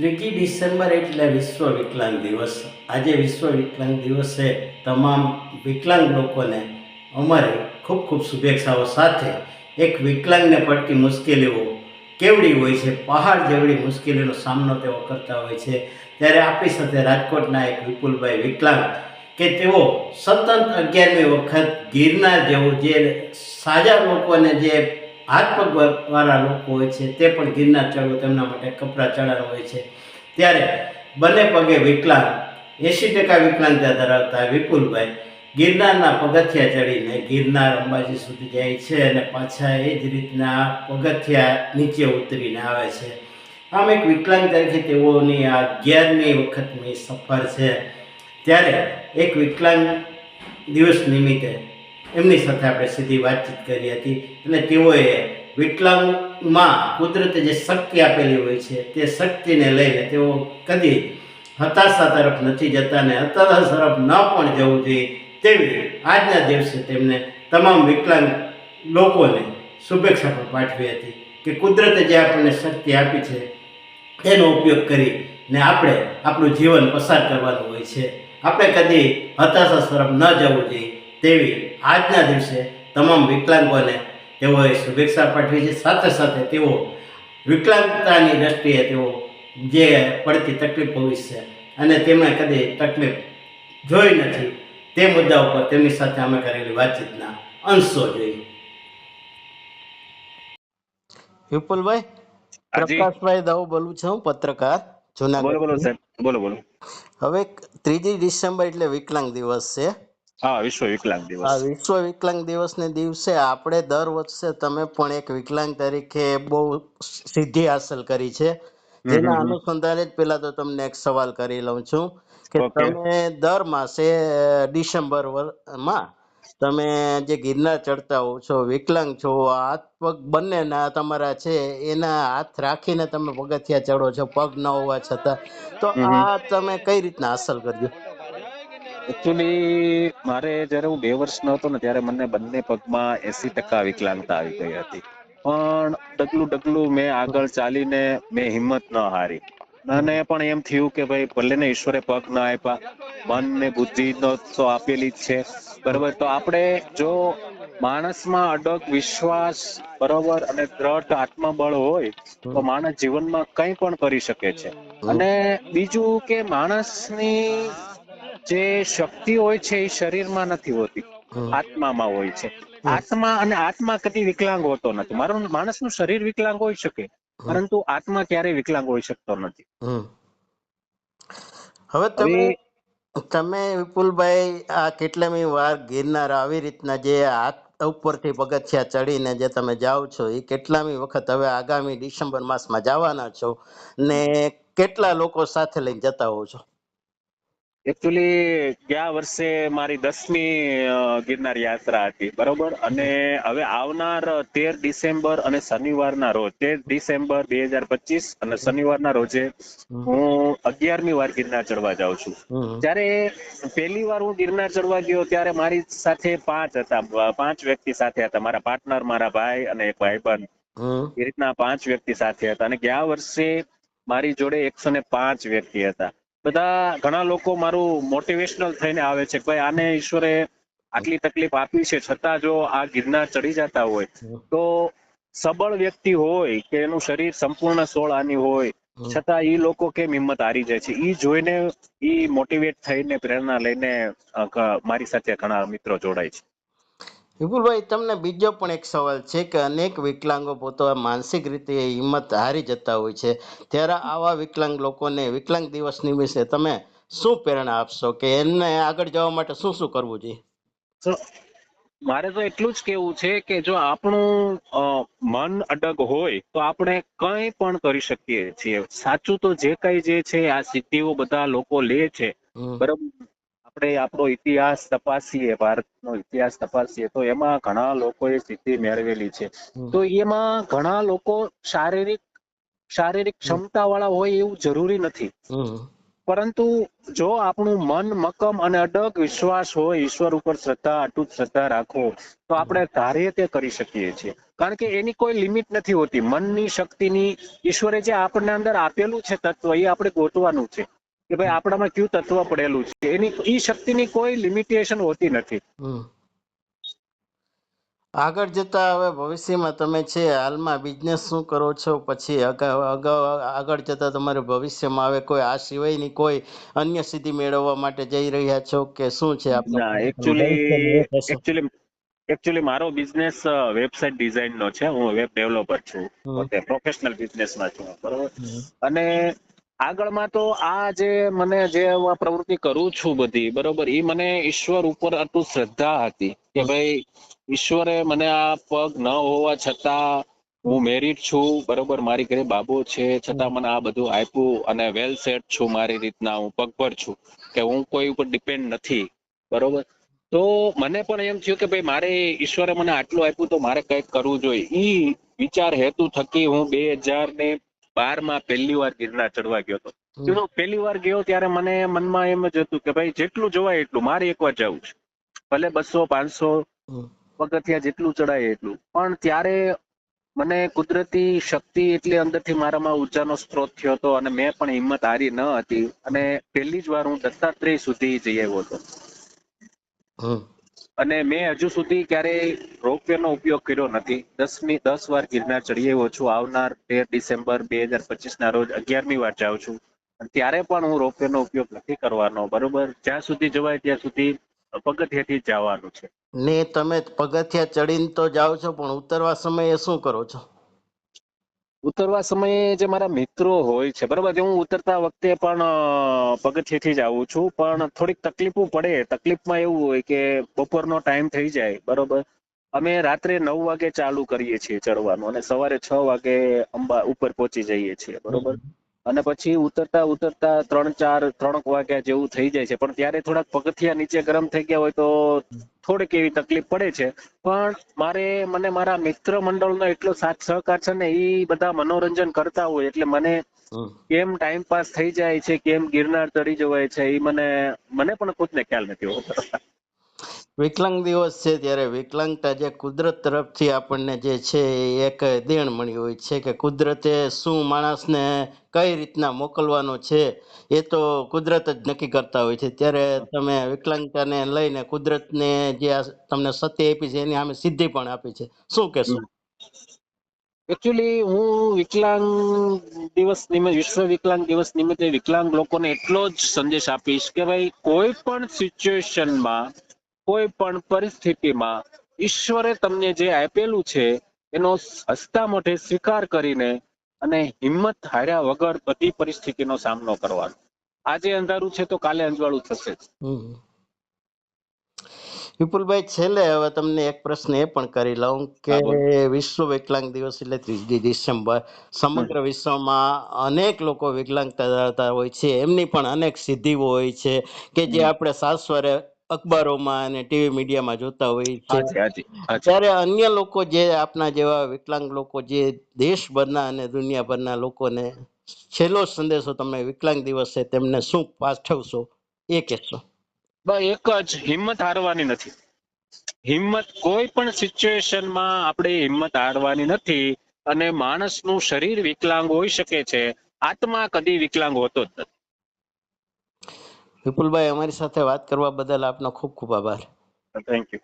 ત્રીજી ડિસેમ્બર એટલે વિશ્વ વિકલાંગ દિવસ. આજે વિશ્વ વિકલાંગ દિવસે તમામ વિકલાંગ લોકોને અમારી ખૂબ ખૂબ શુભેચ્છાઓ સાથે એક વિકલાંગને પડતી મુશ્કેલીઓ કેવડી હોય છે, પહાડ જેવડી મુશ્કેલીનો સામનો તેઓ કરતા હોય છે. ત્યારે આપણી સાથે રાજકોટના એક વિપુલભાઈ વિકલાંગ કે તેઓ સતત અગિયારમી વખત ગિરનાર જેવું જે સાજા લોકોને જે હાથ પગ વાળા લોકો હોય છે, તે પણ ગિરનાર ચડવું તેમના માટે કપડાં ચડાવ હોય છે. ત્યારે બંને પગે વિકલાંગ, એંશી ટકા વિકલાંગતા ધરાવતા વિપુલભાઈ ગિરનારના પગથિયા ચડીને ગિરનાર અંબાજી સુધી જાય છે અને પાછા એ જ રીતના પગથિયા નીચે ઉતરીને આવે છે. આમ એક વિકલાંગ તરીકે તેઓની આ અગિયારમી વખતની સફર છે. ત્યારે એક વિકલાંગ દિવસ નિમિત્તે એમની સાથે આપણે સીધી વાતચીત કરી હતી. અને તેઓએ વિકલાંગમાં કુદરતે જે શક્તિ આપેલી હોય છે, તે શક્તિને લઈને તેઓ કદી હતાશા તરફ નથી જતા ને હતાશા તરફ ન પણ જવું જોઈએ તેવી આજના દિવસે તેમને તમામ વિકલાંગ લોકોને શુભેચ્છા પણ પાઠવી હતી કે કુદરતે જે આપણને શક્તિ આપી છે, તેનો ઉપયોગ કરી ને આપણે આપણું જીવન પસાર કરવાનું હોય છે. આપણે કદી હતાશા તરફ ન જવું જોઈએ તેવી આજના દિવસે તમામ વિકલાંગોને તેઓએ શુભેચ્છા પાઠવી છે. સાથે સાથે તેઓ વિકલાંગતાની દ્રષ્ટિએ તેઓ જે પડતી તકલીફો વિશે અને તેમણે કદી તકલીફ જોઈ નથી તે મુદ્દા ઉપર તેમની સાથે અમે કરેલી વાતચીતના અંશો જોઈ વિપુલભાઈ પ્રકાશભાઈ દાવ બોલું છું પત્રકાર બોલો બોલો સાહેબ. બોલો બોલો. હવે ત્રીજી ડિસેમ્બર એટલે વિકલાંગ દિવસ છે. હા વિશ્વ વિકલાંગ આ વિશ્વ વિકલાંગ દિવસને દિવસે આપણે દર વર્ષે તમે પણ એક વિકલાંગ તરીકે બહુ સિદ્ધિ હાંસલ કરી છે જેના. અનુસંધાને જ પેલા તો તમને એક સવાલ કરી લઉં છું કે તમે દર માસે ડિસેમ્બરમાં તમે જે ગિરનાર ચડતા હો છો વિકલાંગ છો હાથ પગ બંનેના તમારા છે એના હાથ રાખીને તમે પગથિયા ચડો છો પગ ન હોવા છતાં તો. આ તમે કઈ રીતના હાંસલ કર્યું એકચ્યુઅલી મારે જ્યારે હું બે વર્ષનો હતો ને, ત્યારે મને બંને પગમાં એસી ટકા વિકલાંગતા આવી ગઈ હતી. પણ ડગલું ડગલું મેં આગળ ચાલીને મેં હિંમત ન હારી. અને પણ એમ થયું કે ભાઈ, ભલે ને ઈશ્વરે પગ ન આપ્યા, મન ને બુદ્ધિ નો તો આપેલી જ છે. બરોબર? તો આપણે જો માણસમાં અડગ વિશ્વાસ, બરોબર અને દ્રઢ આત્મબળ હોય, તો માણસ જીવનમાં કંઈ પણ કરી શકે છે. અને બીજું કે માણસની જે શક્તિ હોય છે એ શરીરમાં નથી હોતી. આત્મામાં હોય છે. આત્મા અને આત્મા કદી વિકલાંગ હોતો નથી. મારું માણસનું શરીર વિકલાંગ હોઈ શકે પરંતુ આત્મા ક્યારેય વિકલાંગ હોઈ શકતો નથી. હવે તમે તમે વિપુલભાઈ આ કેટલામી વાર ગિરનાર આવી રીતના જે હાથ ઉપરથી પગથિયા ચડીને જે તમે જાઓ છો એ કેટલામી વખત હવે આગામી ડિસેમ્બર માસમાં જવાના છો ને કેટલા લોકો સાથે લઈને જતા હોવ છો? એકચ્યુઅલી ગયા વર્ષે મારી દસમી ગિરનાર યાત્રા હતી બરોબર? અને હવે આવનાર તેર ડિસેમ્બર અને શનિવારના રોજ તેર ડિસેમ્બર બે હજાર પચીસ અને શનિવારના રોજે હું અગિયારમી વાર ગિરનાર ચડવા જાઉં છું. ત્યારે જ્યારે પહેલી વાર હું ગિરનાર ચડવા ગયો ત્યારે મારી સાથે પાંચ હતા પાંચ વ્યક્તિ સાથે હતા. મારા પાર્ટનર મારા ભાઈ અને એક ભાઈબંધ. એ રીતના પાંચ વ્યક્તિ સાથે હતા. અને ગયા વર્ષે મારી જોડે એકસો ને પાંચ વ્યક્તિ હતા. બધા ઘણા લોકો મારું મોટિવેશનલ થઈને આવે છે ભાઈ આને ઈશ્વરે આટલી તકલીફ આપી છે, છતાં જો આ ગિરનાર ચડી જતા હોય, તો સબળ વ્યક્તિ હોય કે એનું શરીર સંપૂર્ણ સોળ આની હોય, છતાં એ લોકો કેમ હિંમત હારી જાય છે? એ જોઈને એ મોટિવેટ થઈને પ્રેરણા લઈને મારી સાથે ઘણા મિત્રો જોડાય છે. વિપુલભાઈ તમને બીજો પણ એક સવાલ છે કે અનેક વિકલાંગો પોતા માનસિક રીતે હિંમત હારી જતા હોય છે. ત્યારે આવા વિકલાંગ લોકોને વિકલાંગ દિવસ નિમિત્તે તમે શું પ્રેરણા આપશો કે એમને આગળ જવા માટે શું શું કરવું જોઈએ? મારે તો એટલું જ કેવું છે કે જો આપણું મન અડગ હોય તો આપણે કંઈ પણ કરી શકીએ છીએ. સાચું તો જે કઈ જે છે આ સિદ્ધિઓ બધા લોકો લે છે. બરાબર? આપણે આપણો ઇતિહાસ તપાસીએ ભારતનો ઇતિહાસ તપાસીએ તો એમાં ઘણા લોકોએ સિદ્ધિ મેળવેલી છે. તો એમાં ઘણા લોકો શારીરિક શારીરિક ક્ષમતા વાળા હોય એવું જરૂરી નથી. પરંતુ જો આપણું મન મક્કમ અને અડગ વિશ્વાસ હોય ઈશ્વર ઉપર શ્રદ્ધા અટૂટ શ્રદ્ધા રાખો તો આપણે ધારીએ તે કરી શકીએ છીએ. કારણ કે એની કોઈ લિમિટ નથી હોતી. મનની શક્તિની ઈશ્વરે જે આપણને અંદર આપેલું છે તત્વ એ આપણે ગોતવાનું છે. કે ભાઈ આપણામાં કયું તત્વ પડેલું છે? એની ઈ શક્તિની કોઈ લિમિટેશન હોતી નથી. આગળ જતા હવે ભવિષ્યમાં તમે છે હાલમાં બિઝનેસ શું કરો છો? પછી આગળ જતા તમારે ભવિષ્યમાં આવે કોઈ આ સિવાયની કોઈ અન્ય સિદ્ધિ મેળવવા માટે જઈ રહ્યા છો કે શું છે આપનો એકચ્યુઅલી એકચ્યુઅલી એકચ્યુઅલી મારો બિઝનેસ વેબસાઇટ ડિઝાઇન નો છે. હું વેબ ડેવલપર છું. પોતે પ્રોફેશનલ બિઝનેસમાં છું. બરોબર? અને આગળમાં તો આ જે મને જે પ્રવૃત્તિ કરું છું બધી, બરોબર એ મને ઈશ્વર ઉપર અટૂટ શ્રદ્ધા હતી કે ભાઈ, ઈશ્વરે મને આ પગ ન હોવા છતાં હું મેરિડ છું, બરોબર, મારી ઘરે બાબો છે, છતાં મને આ બધું આપ્યું અને વેલ સેટ છું મારી રીતના, હું પગભર છું કે હું કોઈ ઉપર ડિપેન્ડ નથી, બરોબર. તો મને પણ એમ થયું કે ભાઈ, મારે ઈશ્વરે મને આટલું આપ્યું તો મારે કંઈક કરવું જોઈએ. ઈ વિચાર હેતુ થકી હું બે હજાર ને બારમાં પહેલી વાર ગિરનાર ચડવા ગયો હતો. હું પહેલી વાર ગયો ત્યારે મને મનમાં એમ જ હતું કે ભાઈ જેટલું જોવાય એટલું મારે એકવાર જવું છે. ભલે બસો પાંચસો પગથિયા જેટલું ચડાય એટલું. પણ ત્યારે મને કુદરતી શક્તિ એટલી અંદરથી મારામાં ઉર્જાનો સ્ત્રોત થયો હતો અને મેં પણ હિંમત હારી ન હતી. અને પહેલી જ વાર હું દત્તાત્રેય સુધી જઈ આવ્યો હતો. અને મેં હજુ સુધી ક્યારેય રોપવે નો ઉપયોગ કર્યો નથી. દસમી દસ વાર ગિરનાર ચડી આવ્યો છું. આવનાર તેર ડિસેમ્બર બે હજાર પચીસ ના રોજ અગિયારમી વાર જાઉં છું. ત્યારે પણ હું રોપવે નો ઉપયોગ નથી કરવાનો. બરોબર? જ્યાં સુધી જવાય ત્યાં સુધી પગથિયાથી જવાનું છે. ને તમે પગથિયા ચડીને તો જાઓ છો પણ ઉતરવા સમયે શું કરો છો? ઉતરવા સમયે જે મારા મિત્રો હોય છે બરોબર? હું ઉતરતા વખતે પણ પગથિયેથી જ આવું છું. પણ થોડીક તકલીફો પડે. તકલીફમાં એવું હોય કે બપોરનો ટાઈમ થઈ જાય બરોબર? અમે રાત્રે નવ વાગે ચાલુ કરીએ છીએ ચડવાનું અને સવારે છ વાગે અંબા ઉપર પહોંચી જઈએ છીએ બરોબર? અને પછી ઉતરતા ઉતરતા ત્રણ ચાર ત્રણ વાગ્યા જેવું થઈ જાય છે. પણ ત્યારે થોડાક પગથિયા નીચે ગરમ થઈ ગયા હોય તો થોડીક એવી તકલીફ પડે છે. પણ મારે મને મારા મિત્ર મંડળનો એટલો સાથ સહકાર છે ને એ બધા મનોરંજન કરતા હોય એટલે મને કેમ ટાઈમ પાસ થઈ જાય છે કેમ ગિરનાર ચડી જવાય છે એ મને મને પણ ખુદને ખ્યાલ નથી હોતો. વિકલાંગ દિવસ છે ત્યારે વિકલાંગતા જે કુદરત તરફથી આપણને જે છે એ એક દેણ મળી હોય છે કે કુદરતે શું માણસને કઈ રીતના મોકલવાનો છે એ તો કુદરત જ નક્કી કરતા હોય છે. ત્યારે તમે વિકલાંગતાને લઈને કુદરતને જે તમને સત્ય આપી છે એની સામે સિદ્ધિ પણ આપી છે. શું કહેશો? એકચ્યુઅલી હું વિકલાંગ દિવસ નિમિત્તે, વિશ્વ વિકલાંગ દિવસ નિમિત્તે વિકલાંગ લોકોને એટલો જ સંદેશ આપીશ કે ભાઈ કોઈ પણ સિચ્યુએશનમાં કોઈ પણ પરિસ્થિતિમાં ઈશ્વરે તમને જે આપેલું છે એનો હસતા મોઢે સ્વીકાર કરીને અને હિંમત હાર્યા વગર બધી પરિસ્થિતિનો સામનો કરવાનો. આજે અંધારું છે તો કાલે અંજવાળું થશે વિપુલભાઈ છેલ્લે હવે તમને એક પ્રશ્ન એ પણ કરી લઉં કે વિશ્વ વિકલાંગ દિવસ એટલે ત્રીજી ડિસેમ્બર. સમગ્ર વિશ્વમાં અનેક લોકો વિકલાંગતા ધરાવતા હોય છે એમની પણ અનેક સિદ્ધિઓ હોય છે કે જે આપણે સાસવારે અખબારોમાં અને ટીવી મીડિયામાં જોતા હોય હાજી ત્યારે અન્ય લોકો જે આપના જેવા વિકલાંગ લોકો જે દેશભરના અને દુનિયાભરના લોકોને છેલ્લો સંદેશો તમે વિકલાંગ દિવસે તેમને શું પાઠવશો એ કહેશો. બસ એક જ હિંમત હારવાની નથી. હિંમત કોઈ પણ સિચ્યુએશનમાં આપણે હિંમત હારવાની નથી અને માણસનું શરીર વિકલાંગ હોઈ શકે છે. આત્મા કદી વિકલાંગ હોતો જ નથી. વિપુલભાઈ અમારી સાથે વાત કરવા બદલ આપનો ખૂબ ખૂબ આભાર. Thank you